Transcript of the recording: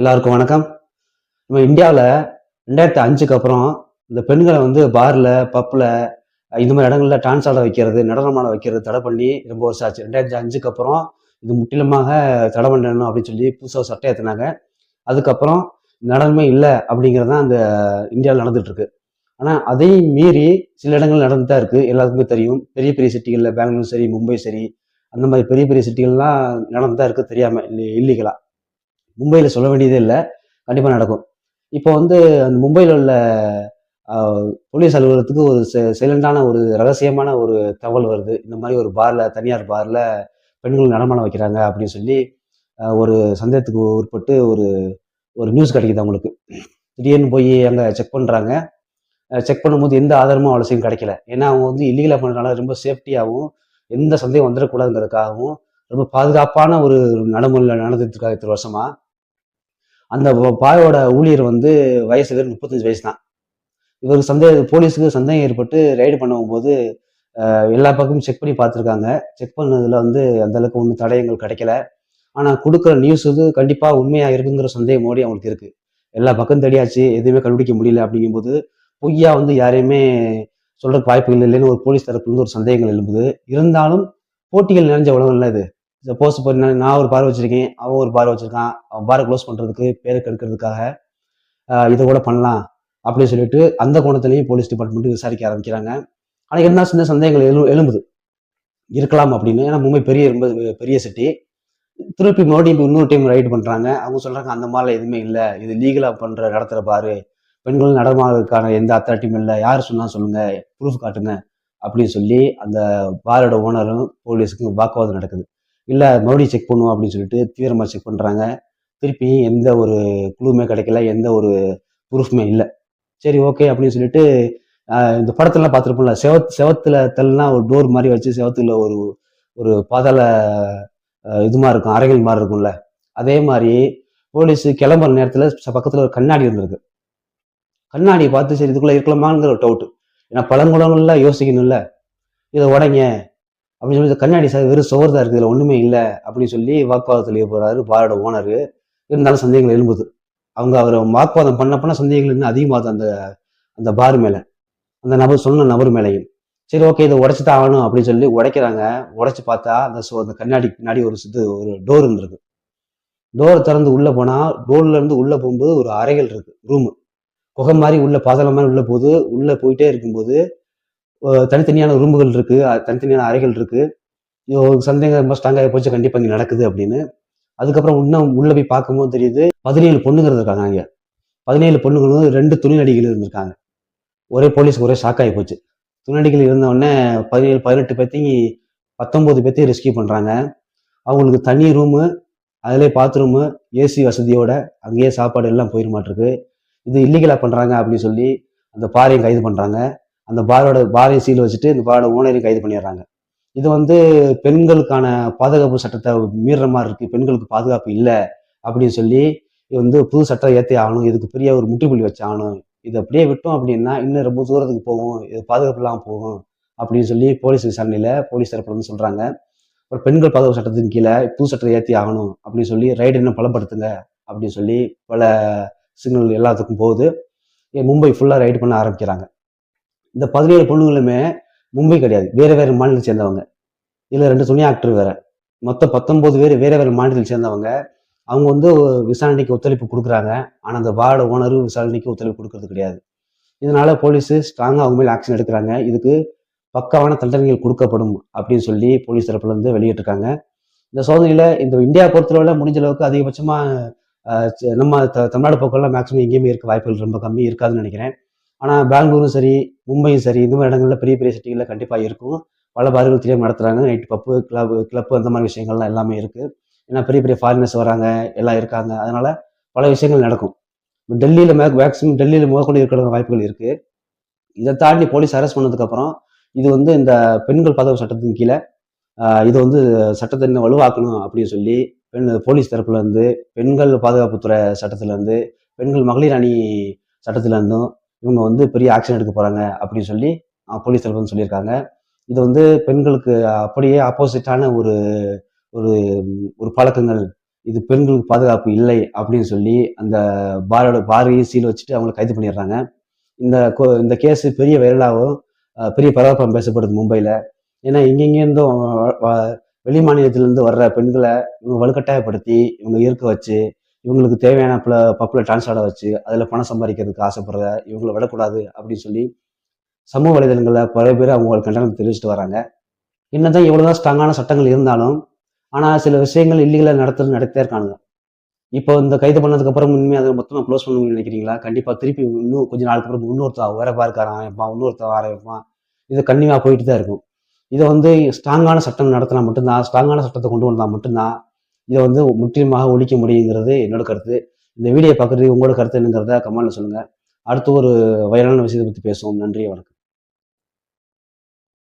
எல்லாருக்கும் வணக்கம். நம்ம இந்தியாவில் ரெண்டாயிரத்தி அஞ்சுக்கு அப்புறம் இந்த பெண்களை வந்து பாரில் பப்பில் இந்த மாதிரி இடங்கள்ல டான்ஸ் ஆட வைக்கிறது நடனமாட வைக்கிறது தடை பண்ணி ரொம்ப வருஷம் ஆச்சு. ரெண்டாயிரத்தி அஞ்சுக்கு அப்புறம் இது முற்றிலுமாக தடை பண்ணணும் அப்படின்னு சொல்லி புதுசாக சட்டை ஏற்றினாங்க அதுக்கப்புறம் நடனமே இல்லை அப்படிங்கிறது தான் அந்த இந்தியாவில் நடந்துகிட்ருக்கு ஆனால் அதையும் மீறி சில இடங்கள் நடந்து தான் இருக்குது எல்லாருக்குமே தெரியும். பெரிய பெரிய சிட்டிகளில் பெங்களூர் சரி மும்பை சரி அந்த மாதிரி பெரிய பெரிய சிட்டிகள்லாம் நடந்து தான் இருக்குது தெரியாமல் இல்லை இல்லீகலாக மும்பையில் சொல்ல வேண்டியதே இல்லை. கண்டிப்பாக நடக்கும். இப்போ வந்து அந்த மும்பையில் உள்ள போலீஸ் அலுவலகத்துக்கு ஒரு சைலண்டான ஒரு ரகசியமான ஒரு தகவல் வருது. இந்த மாதிரி ஒரு பாரில் தனியார் பாரில் பெண்கள் நடமாடம் வைக்கிறாங்க அப்படின்னு சொல்லி ஒரு சந்தேகத்துக்கு உட்பட்டு ஒரு ஒரு நியூஸ் கிடைக்குது அவங்களுக்கு. திடீர்னு போய் அங்கே செக் பண்ணுறாங்க செக் பண்ணும்போது எந்த ஆதாரமும் அவ்வளோ கிடைக்கல. ஏன்னா அவங்க வந்து இல்லீகலாக பண்ணுறதுனால ரொம்ப சேஃப்டியாகவும் எந்த சந்தேகம் வந்துடக்கூடாதுங்கிறதுக்காகவும் ரொம்ப பாதுகாப்பான ஒரு நடைமுறையில் நடந்துட்டு இருக்காங்க இத்தனை வருஷமாக அந்த பாயோட ஊழியர் வந்து வயசு வெறும் முப்பத்தஞ்சு வயசு தான் இவருக்கு சந்தேக போலீஸுக்கு சந்தேகம் ஏற்பட்டு ரைடு பண்ணும்போது போது எல்லா பக்கமும் செக் பண்ணி பார்த்துருக்காங்க. செக் பண்ணதில் வந்து அந்த அளவுக்கு ஒன்றும் தடயங்கள் கிடைக்கல. ஆனால் கொடுக்குற நியூஸ் வந்து கண்டிப்பாக உண்மையாக இருக்குங்கிற சந்தேகம் அவங்களுக்கு இருக்குது எல்லா பக்கம் தேடியாச்சு எதுவுமே கண்டுபிடிக்க முடியல அப்படிங்கும்போது பொய்யா வந்து யாரையுமே சொல்கிறதுக்கு வாய்ப்புகள் இல்லைன்னு ஒரு போலீஸ் தரப்புலேருந்து ஒரு சந்தேகங்கள் எழும்புது. இருந்தாலும் போட்டிகள் நிறைஞ்ச உலகம் இல்லை இது. சப்போஸ் இப்போ நான் நான் ஒரு பார் வச்சிருக்கேன். அவன் ஒரு பார் வச்சிருக்கான். அவன் பாரை க்ளோஸ் பண்ணுறதுக்கு பேரை கெடுக்கிறதுக்காக இதை கூட பண்ணலாம் அப்படின்னு சொல்லிட்டு அந்த கோணத்துலேயும் போலீஸ் டிபார்ட்மெண்ட்டு விசாரிக்க ஆரம்பிக்கிறாங்க. ஆனால் என்ன சின்ன சந்தேகங்கள் எழு எழும்புது. இருக்கலாம் அப்படின்னு. ஏன்னா மும்பை பெரிய ரொம்ப பெரிய சிட்டி திருப்பி மறுபடியும் இப்போ இன்னொரு டைம் ரைடு பண்ணுறாங்க அவங்க சொல்கிறாங்க அந்த மாதிரிலாம் எதுவுமே இல்லை. இது லீகலாக பண்ணுற நடத்துகிற பாரு. பெண்கள் நடமாடுறதுக்கான எந்த அத்தாரிட்டியும் இல்லை. யார் சொன்னால் சொல்லுங்கள் ப்ரூஃப் காட்டுங்க அப்படின்னு சொல்லி அந்த பாரோட ஓனரும் போலீஸுக்கும் வாக்குவாதம் நடக்குது. இல்லை மறுபடியும் செக் பண்ணுவோம் அப்படின்னு சொல்லிட்டு தீவிரமாக செக் பண்ணுறாங்க திருப்பி எந்த ஒரு குழுவுமே கிடைக்கல எந்த ஒரு ப்ரூஃப்மே இல்லை. சரி ஓகே அப்படின்னு சொல்லிட்டு இந்த படத்துலலாம் பார்த்துருப்போம்ல செவத் செவத்துல தள்ளனா ஒரு டோர் மாதிரி வச்சு செவத்துல ஒரு ஒரு பாதாள இது மாதிரி இருக்கும் அறைகள் மாதிரி இருக்கும்ல. அதே மாதிரி போலீஸ் கிளம்புற நேரத்தில் பக்கத்தில் ஒரு கண்ணாடி இருந்திருக்கு. கண்ணாடியை பார்த்து சரி இதுக்குள்ளே இருக்கலாமாங்கிற ஒரு டவுட்டு ஏன்னா பழங்குளங்கள்லாம் யோசிக்கணும்ல. இதை உடைங்க அப்படின்னு சொல்லி இந்த கண்ணாடி சார் வெறும் சுவர் தான் இருக்குது இதில் ஒன்றுமே இல்லை அப்படின்னு சொல்லி வாக்குவாதத்தில் போறாரு பாரோட ஓனர் இருந்தாலும் சந்தேகங்கள் எழும்புது. அவங்க அவர் வாக்குவாதம் பண்ண பண்ண சந்தேகங்கள் இன்னும் அதிகமாகுது அந்த அந்த பார் மேலே. அந்த நபர் சொன்ன நபர் மேலேயும். சரி ஓகே இதை உடைச்சு தான் ஆகணும் அப்படின்னு சொல்லி உடைக்கிறாங்க. உடச்சி பார்த்தா அந்த சோ அந்த கண்ணாடி பின்னாடி ஒரு இது ஒரு டோர் இருந்திருக்கு. டோர் திறந்து உள்ளே போனால் டோர்லேருந்து உள்ளே போகும்போது ஒரு அறைகள் இருக்குது ரூமு குகை மாதிரி உள்ள பாதளம் மாதிரி உள்ள போகுது. உள்ளே போயிட்டே இருக்கும்போது தனித்தனியான ரூமுகள் இருக்குது தனித்தனியான அறைகள் இருக்குது சந்தேகம் ரொம்ப ஸ்ட்ராங்காக போச்சு கண்டிப்பாக இங்கே நடக்குது அப்படின்னு. அதுக்கப்புறம் இன்னும் உள்ளே போய் பார்க்கும்போது தெரியுது பதினேழு பொண்ணுங்கிறது இருக்காங்க அங்கே. பதினேழு பொண்ணுங்களும் ரெண்டு துணி நடிகைகள் இருந்திருக்காங்க. ஒரே போலீஸ்க்கு ஒரே ஷாக் ஆகி போச்சு. துணி இருந்தவுடனே பதினேழு பதினெட்டு பேர்த்தையும் பத்தொம்போது பேர்த்தையும் ரெஸ்கியூ பண்ணுறாங்க அவங்களுக்கு தனி ரூமு அதிலே பாத்ரூமு ஏசி வசதியோட அங்கேயே சாப்பாடு எல்லாம் போயிட மாட்டிருக்கு இது இல்லீகலாக பண்ணுறாங்க அப்படின்னு சொல்லி அந்த பாரையும் கைது பண்ணுறாங்க அந்த பாரோட பாரையும் சீல் வச்சுட்டு இந்த பாரோட ஓனரையும் கைது பண்ணிடுறாங்க. இது வந்து பெண்களுக்கான பாதுகாப்பு சட்டத்தை மீறுற மாதிரி இருக்கு. பெண்களுக்கு பாதுகாப்பு இல்லை அப்படின்னு சொல்லி இது வந்து புது சட்டம் ஏற்றி ஆகணும். இதுக்கு பெரிய ஒரு முற்றுப்புள்ளி வச்சாகணும் இது அப்படியே விட்டோம் அப்படின்னா இன்னும் ரொம்ப தூரத்துக்கு போகும். இது பாதுகாப்பு இல்லாமல் போகும் அப்படின்னு சொல்லி போலீஸ் விசாரணையில் போலீஸ் தரப்புல வந்து அப்புறம் ஒரு பெண்கள் பாதுகாப்பு சட்டத்தின் கீழே புது சட்டத்தை ஏற்றி ஆகணும் அப்படின்னு சொல்லி ரைடு இன்னும் பலப்படுத்துங்க அப்படின்னு சொல்லி பல சிக்னல் எல்லாத்துக்கும் போகுது. மும்பை ஃபுல்லாக ரைடு பண்ண ஆரம்பிக்கிறாங்க. இந்த பதினேழு பொண்ணுங்களுமே மும்பை கிடையாது. வேற வேற மாநிலத்தை சேர்ந்தவங்க. இதில் ரெண்டு துணை ஆக்டர் வேற. மொத்தம் பத்தொன்பது பேர் வேற வேற மாநிலத்தில் சேர்ந்தவங்க. அவங்க வந்து விசாரணைக்கு ஒத்துழைப்பு கொடுக்குறாங்க. ஆனால் அந்த வார்டு ஓனரு விசாரணைக்கு ஒத்துழைப்பு கொடுக்கறது கிடையாது. இதனால போலீஸ் ஸ்ட்ராங்காக அவங்க மேலே ஆக்ஷன் எடுக்கிறாங்க. இதுக்கு பக்காவான தண்டனைகள் கொடுக்கப்படும் அப்படின்னு சொல்லி போலீஸ் தரப்புல இருந்து வெளியிட்டிருக்காங்க. இந்த சோதனையில இந்த இந்தியா பொறுத்தளவுல முடிஞ்ச அளவுக்கு அதிகபட்சமா நம்ம த- தமிழ்நாடு பக்கம்லாம் மேக்ஸிமம் எங்கேயுமே இருக்க வாய்ப்புகள் ரொம்ப கம்மி இருக்காதுன்னு நினைக்கிறேன். ஆனால் பெங்களூரும் சரி மும்பையும் சரி இந்த மாதிரி இடங்களில் பெரிய பெரிய சிட்டிகளில் கண்டிப்பாக இருக்கும். பல பார்கள் தெரியாமல் நடத்துகிறாங்க நைட் பப்பு கிளப் கிளப்பு அந்த மாதிரி விஷயங்கள்லாம் எல்லாமே இருக்குது ஏன்னா பெரிய பெரிய ஃபாரினர்ஸ் வராங்க எல்லாம் இருக்காங்க. அதனால் பல விஷயங்கள் நடக்கும். டெல்லியில் மே மேக்ஸிமம் டெல்லியில் முதற்கொண்டு இருக்கிற வாய்ப்புகள் இருக்குது இதை தாண்டி போலீஸ் அரெஸ்ட் பண்ணதுக்கப்புறம் இது வந்து இந்த பெண்கள் பாதுகாப்பு சட்டத்தின் கீழே இது வந்து சட்டத்தை இன்னும் வலுவாக்கணும் அப்படின்னு சொல்லி பெண் போலீஸ் தரப்புலேருந்து பெண்கள் பாதுகாப்புத்துறை சட்டத்திலேருந்து பெண்கள் மகளிர் அணி சட்டத்திலேருந்தும் இவங்க வந்து பெரிய ஆக்ஷன் எடுக்க போகிறாங்க அப்படின்னு சொல்லி போலீஸ் தலைவர் சொல்லியிருக்காங்க. இது வந்து பெண்களுக்கு அப்படியே ஆப்போசிட்டான ஒரு ஒரு ஒரு பழக்கங்கள். இது பெண்களுக்கு பாதுகாப்பு இல்லை அப்படின்னு சொல்லி அந்த பாரோட பாரையும் சீல் வச்சுட்டு அவங்களை கைது பண்ணிடுறாங்க. இந்த இந்த கேஸ் பெரிய வைரலாகவும் பெரிய பரபரப்பாக பேசப்படுது மும்பையில் ஏன்னா இங்கெங்கேருந்தும் வெளி மாநிலத்திலேருந்து வர்ற பெண்களை இவங்க வலுக்கட்டாயப்படுத்தி இவங்க இருக்க வச்சு இவங்களுக்கு தேவையான பல பப்பில் டான்ஸ் ஆட வச்சு அதில் பணம் சம்பாதிக்கிறதுக்கு ஆசைப்படுற இவங்களை விடக்கூடாது அப்படின்னு சொல்லி சமூக வலைதளங்களில் பல பேர் அவங்க கண்டனம் தெரிவிச்சுட்டு வராங்க. என்னதான் எவ்வளோதான் ஸ்ட்ராங்கான சட்டங்கள் இருந்தாலும் ஆனால் சில விஷயங்கள் இல்லீகலாக நடத்துறது நடத்தே இருக்கானுங்க. இப்போ இந்த கைது பண்ணதுக்கப்புறம் இனிமே அதை மொத்தமாக க்ளோஸ் பண்ணணும்னு நினைக்கிறீங்களா? கண்டிப்பாக திருப்பி இன்னும் கொஞ்சம் நாளுக்கு அப்புறம் இன்னொருத்தர் வேற பார்க்க ஆரம்பிப்பான் இன்னொருத்தர் ஆரம்பிப்பான் இது கண்டிப்பாக போயிட்டு தான் இருக்கும். இதை வந்து ஸ்ட்ராங்கான சட்டம் நடத்தினா மட்டும்தான் ஸ்ட்ராங்கான சட்டத்தை கொண்டு வந்தால் மட்டும்தான் இதை வந்து முற்றிலுமாக ஒழிக்க முடியுங்கிறது என்னோட கருத்து. இந்த வீடியோ பார்க்குறது உங்களோட கருத்து என்னங்கிறத கமெண்ட்ல சொல்லுங்கள் அடுத்து ஒரு வைரலான விஷயத்தை பற்றி பேசுவோம். நன்றி வணக்கம்.